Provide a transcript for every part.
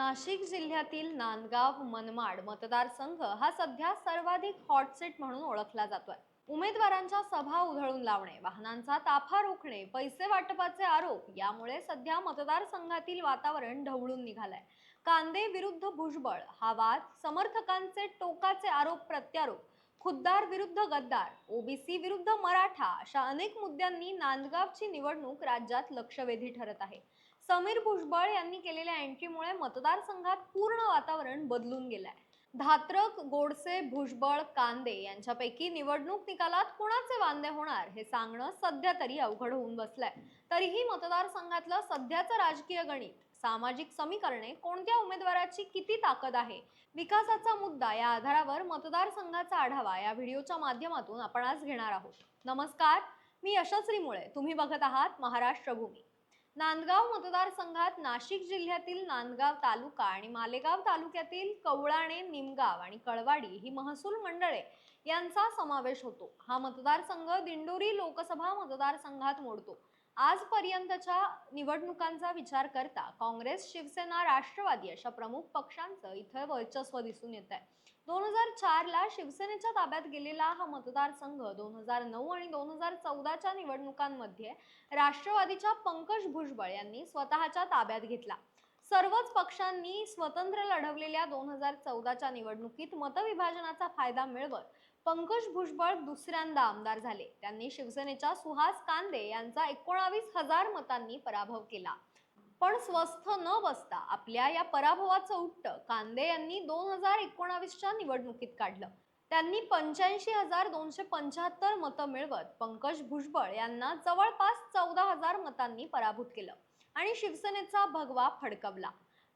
नाशिक जिल्ह्यातील नांदगाव मनमाड मतदारसंघ हा सध्या सर्वाधिक हॉटसेट म्हणून ओळखला जातोय. उमेदवारांच्या सभा उधळून लावणे वाहनांचा ताफा रोखणे पैसे वाटपाचे आरोप यामुळे सध्या मतदारसंघातील वातावरण ढवळून निघालंय. कांदे विरुद्ध भुजबळ हा वाद समर्थकांचे टोकाचे आरोप प्रत्यारोप खुद्दार विरुद्ध गद्दार ओबीसी विरुद्ध मराठा अशा अनेक मुद्द्यांनी नांदगावची निवडणूक राज्यात लक्षवेधी ठरत आहे. समीर भुजबळ यांनी केलेल्या एंट्रीमुळे मतदारसंघात पूर्ण वातावरण बदलून गेलंय. धात्रक गोडसे भुजबळ कांदे यांच्यापैकी निवडणूक निकालात कुणाचे वांदे होणार हे सांगणं सध्या तरी अवघड होऊन बसलंय. तरीही मतदारसंघातलं सध्याचं राजकीय गणित सामाजिक समीकरणे कोणत्या उमेदवाराची किती ताकद आहे विकासाचा मुद्दा या आधारावर मतदारसंघाचा आढावा या व्हिडिओच्या माध्यमातून आपण आज घेणार आहोत. नमस्कार मी यशस्वी मुळे तुम्ही बघत आहात महाराष्ट्र भूमी. नांदगाव मतदारसंघात नाशिक जिल्ह्यातील नांदगाव तालुका आणि मालेगाव तालुक्यातील कवळाणे निमगाव आणि कळवाडी ही महसूल मंडळे यांचा समावेश होतो. हा मतदारसंघ दिंडोरी लोकसभा मतदारसंघात मोडतो. आजपर्यंतच्या निवडणुकांचा विचार करता काँग्रेस शिवसेना राष्ट्रवादी अशा प्रमुख पक्षांचं इथं वर्चस्व दिसून येत आहे दोन हजार चारला शिवसेनेच्या ताब्यात गेलेला हा मतदारसंघ दोन हजार नऊ आणि दोन हजार चौदाच्या निवडणुकांमध्ये राष्ट्रवादीच्या पंकज भुजबळ यांनी स्वतःच्या ताब्यात घेतला. सर्वच पक्षांनी स्वतंत्र लढवलेल्या दोन हजार चौदाच्या निवडणुकीत मतविभाजनाचा फायदा मिळवत पंकज भुजबळ दुसऱ्यांदा आमदार झाले. त्यांनी शिवसेनेच्या सुहास कांदे यांचा एकोणावीस हजार मतांनी पराभव केला. पण स्वस्थ न बसता आपल्या या पराभवाचं उट्ट कांदे यांनी दोन हजार एकोणावीसच्या निवडणुकीत काढलं. त्यांनी पंच्याऐंशी हजार दोनशे पंच्याहत्तर मतं मिळवत पंकज भुजबळ यांना जवळपास चौदा हजार मतांनी पराभूत केलं आणि शिवसेनेचा भगवा फडकवला.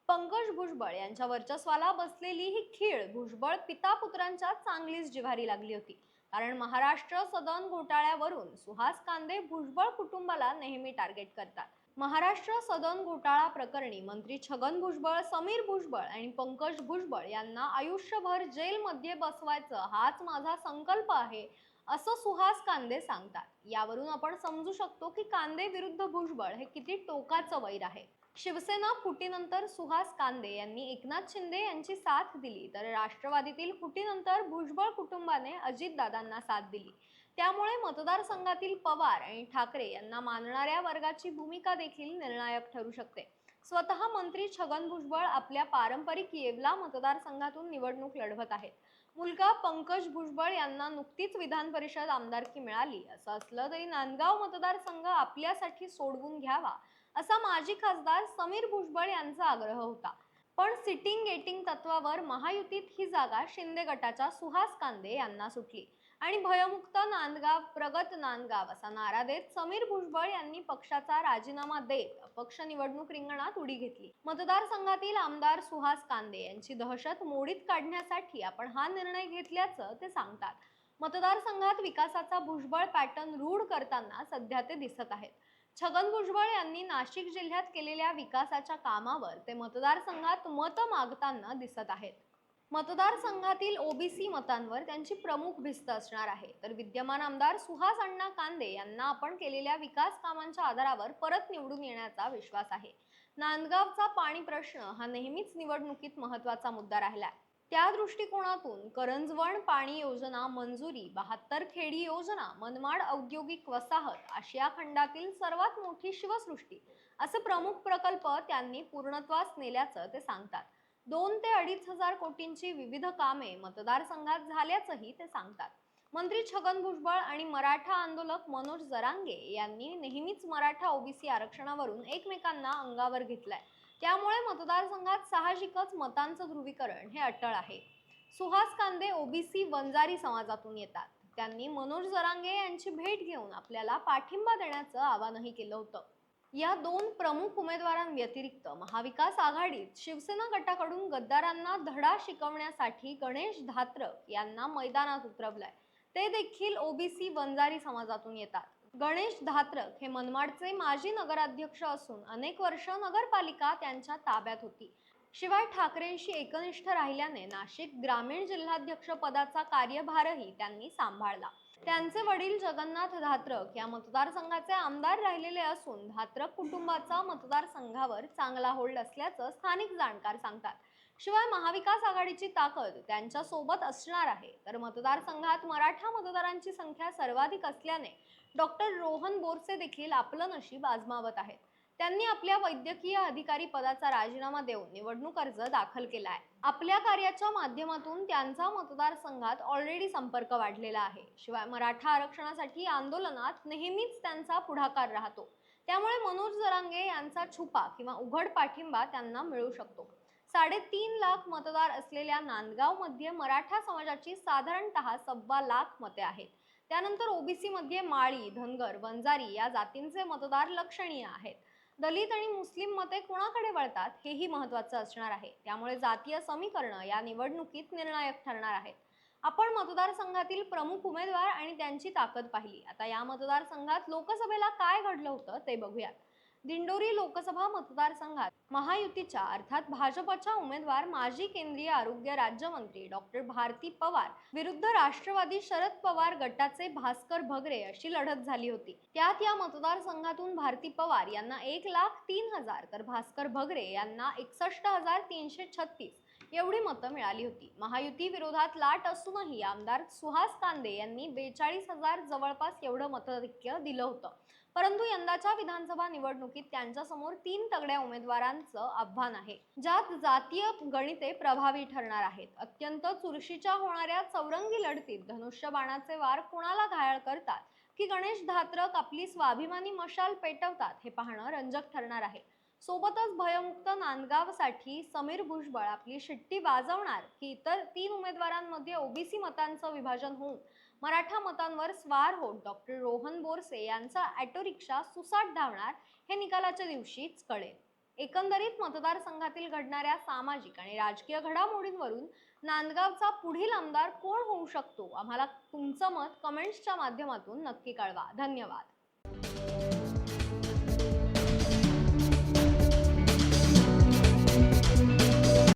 पंकज भुजबळ यांच्या वर्चस्वाला बसलेली ही खीळ भुजबळ पिता पुत्रांच्या चांगलीच जिव्हारी लागली होती. कारण महाराष्ट्र सदन घोटाळ्यावरून सुहास कांदे भुजबळ कुटुंबाला नेहमी टार्गेट करतात. महाराष्ट्र सदन घोटाळा प्रकरणी मंत्री छगन भुजबळ समीर भुजबळ आणि पंकज भुजबळ यांना आयुष्यभर जेलमध्ये बसवायचं हाच माझा संकल्प आहे असं सुहास कांदे सांगतात. यावरून आपण समजू शकतो की कांदे विरुद्ध भुजबळ हे किती टोकाचं वैर आहे. शिवसेना फुटीनंतर सुहास कांदे यांनी एकनाथ शिंदे यांची साथ दिली तर राष्ट्रवादीतील फुटीनंतर भुजबळ कुटुंबाने अजितदादांना साथ दिली. त्यामुळे मतदारसंघातील पवार आणि ठाकरे यांना मानणाऱ्या वर्गाची भूमिका देखील निर्णायक ठरू शकते. स्वतः मंत्री छगन भुजबळ आपल्या पारंपरिक येवला मतदारसंघातून निवडणूक लढवत आहेत. मुलगा पंकज भुजबळ यांना नुकतीच विधान परिषद आमदारकी मिळाली. असं असलं तरी नांदगाव मतदारसंघ आपल्यासाठी सोडवून घ्यावा असा माजी खासदार समीर भुजबळ यांचा आग्रह होता. पण सिटिंग गेटिंग तत्वावर महायुतीत ही जागा शिंदे गटाच्या सुहास कांदे यांना सुटली. आणि भयमुक्त नांदगाव प्रगत नांदगाव असा नारा देत समीर भुजबळ यांनी पक्षाचा राजीनामा देत पक्ष निवडणूक रिंगणात उडी घेतली. मतदारसंघातील आमदार सुहास कांदे यांची दहशत मोडीत काढण्यासाठी आपण हा निर्णय घेतल्याचं ते सांगतात. मतदारसंघात विकासाचा भुजबळ पॅटर्न रूढ करताना सध्या ते दिसत आहेत. छगन भुजबळ यांनी नाशिक जिल्ह्यात केलेल्या विकासाच्या कामावर ते मतदारसंघात मत मागताना दिसत आहेत. मतदारसंघातील ओबीसी मतांवर त्यांची प्रमुख भिस्त असणार आहे. तर विद्यमान आमदार सुहास अण्णा कांदे यांना आपण केलेल्या विकास कामांच्या आधारावर परत निवडून येण्याचा विश्वास आहे. नांदगावचा पाणी प्रश्न हा नेहमीच निवडणुकीत महत्त्वाचा मुद्दा राहिलाय त्या दृष्टिकोनातून करंजवण पाणी योजना मंजुरी बहात्तर खेडी योजना मनमाड औद्योगिक वसाहत आशिया खंडातील सर्वात मोठी शिवसृष्टी असे प्रमुख प्रकल्प त्यांनी पूर्णत्वास नेल्याचं ते सांगतात. दोन ते अडीच हजार कोटींची विविध कामे मतदारसंघात झाल्याचंही ते सांगतात. मंत्री छगन भुजबळ आणि मराठा आंदोलक मनोज जरांगे यांनी नेहमीच मराठा ओबीसी आरक्षणावरून एकमेकांना अंगावर घेतलाय. त्यामुळे मतदारसंघात साहजिकच मतांचं ध्रुवीकरण हे अटळ आहे. सुहास कांदे ओबीसी वंजारी समाजातून येतात. त्यांनी मनोज जरांगे यांची भेट घेऊन आपल्याला पाठिंबा देण्याचं आवाहनही केलं होतं. या दोन प्रमुख उमेदवारांव्यतिरिक्त महाविकास आघाडीत शिवसेना गटाकडून गद्दारांना धडा शिकवण्यासाठी गणेश धात्रक यांना मैदानात उतरवलंय. ते देखील ओबीसी वंजारी समाजातून येतात. गणेश धात्रक हे मनमाडचे माजी नगराध्यक्ष असून अनेक वर्ष नगरपालिका त्यांच्या ताब्यात होती. शिवाय ठाकरेंशी एकनिष्ठ राहिल्याने नाशिक ग्रामीण जिल्हाध्यक्ष पदाचा कार्यभारही त्यांनी सांभाळला. त्यांचे वडील जगन्नाथ धात्रक या मतदारसंघाचे आमदार राहिलेले असून धात्रक कुटुंबाचा मतदारसंघावर चांगला होल्ड असल्याचं स्थानिक जाणकार सांगतात. शिवाय महाविकास आघाडीची ताकद त्यांच्यासोबत असणार आहे. तर मतदारसंघात मराठा मतदारांची संख्या सर्वाधिक असल्याने डॉक्टर रोहन बोरसे देखील आपलं नशीब आजमावत आहेत. त्यांनी आपल्या वैद्यकीय अधिकारी पदाचा राजीनामा देऊन निवडणूक अर्ज दाखल केला आहे आपल्या कार्याच्या माध्यमातून त्यांचा मतदारसंघात ऑलरेडी संपर्क वाढलेला आहे. शिवाय मराठा आरक्षणासाठी आंदोलनात नेहमीच त्यांचा पुढाकार राहतो. त्यामुळे मनोज जरांगे यांचा छुपा किंवा उघड पाठिंबा त्यांना मिळू शकतो. साडेतीन लाख मतदार असलेल्या नांदगावमध्ये मराठा समाजाची साधारणतः सव्वा लाख मते आहेत. त्यानंतर ओबीसीमध्ये माळी धनगर वंजारी या जातींचे मतदार लक्षणीय आहेत. दलित आणि मुस्लिम मते कुणाकडे वळतात हेही महत्वाचं असणार आहे. त्यामुळे जातीय समीकरण या निवडणुकीत निर्णायक ठरणार आहेत. आपण मतदारसंघातील प्रमुख उमेदवार आणि त्यांची ताकद पाहिली. आता या मतदारसंघात लोकसभेला काय घडलं होतं ते बघूयात. दिंडोरी लोकसभा मतदारसंघात महायुतीच्या अर्थात भाजपच्या उमेदवार माजी केंद्रीय आरोग्य राज्यमंत्री डॉक्टर भारती पवार विरुद्ध राष्ट्रवादी शरद पवार गटाचे भास्कर भगरे अशी लढत झाली होती. त्यात या मतदारसंघातून भारती पवार यांना एक लाख तीन हजार तर भास्कर भगरे यांना एकसष्ट हजार तीनशे छत्तीस एवढी मतं मिळाली होती. महायुती विरोधात लाट असूनही आमदार सुहास कांदे यांनी बेचाळीस हजार जवळपास एवढं मताधिक्य दिलं होतं. परंतु यंदाच्या विधानसभा निवडणुकीत त्यांच्यासमोर तीन तगड्या उमेदवारांचं आव्हान आहे ज्यात जातीय गणिते प्रभावी ठरणार आहेत. अत्यंत चुरशीच्या होणाऱ्या चौरंगी लढतीत धनुष्य बाणाचे वार कुणाला घायाळ करतात? की गणेश धात्रक आपली स्वाभिमानी मशाल पेटवतात? हे पाहणं रंजक ठरणार आहे. सोबतच भयमुक्त नांदगावसाठी समीर भुजबळ आपली शिट्टी वाजवणार. की इतर तीन उमेदवारांमध्ये ओबीसी मतांचं विभाजन होऊन मराठा मतांवर स्वार होत. डॉक्टर रोहन बोरसे यांचा ॲटो रिक्षा सुसाट धावणार हे निकालाच्या दिवशीच कळेल. एकंदरीत मतदारसंघातील घडणाऱ्या सामाजिक आणि राजकीय घडामोडींवरून नांदगावचा पुढील आमदार कोण होऊ शकतो? आम्हाला तुमचं मत कमेंट्सच्या माध्यमातून नक्की कळवा. धन्यवाद.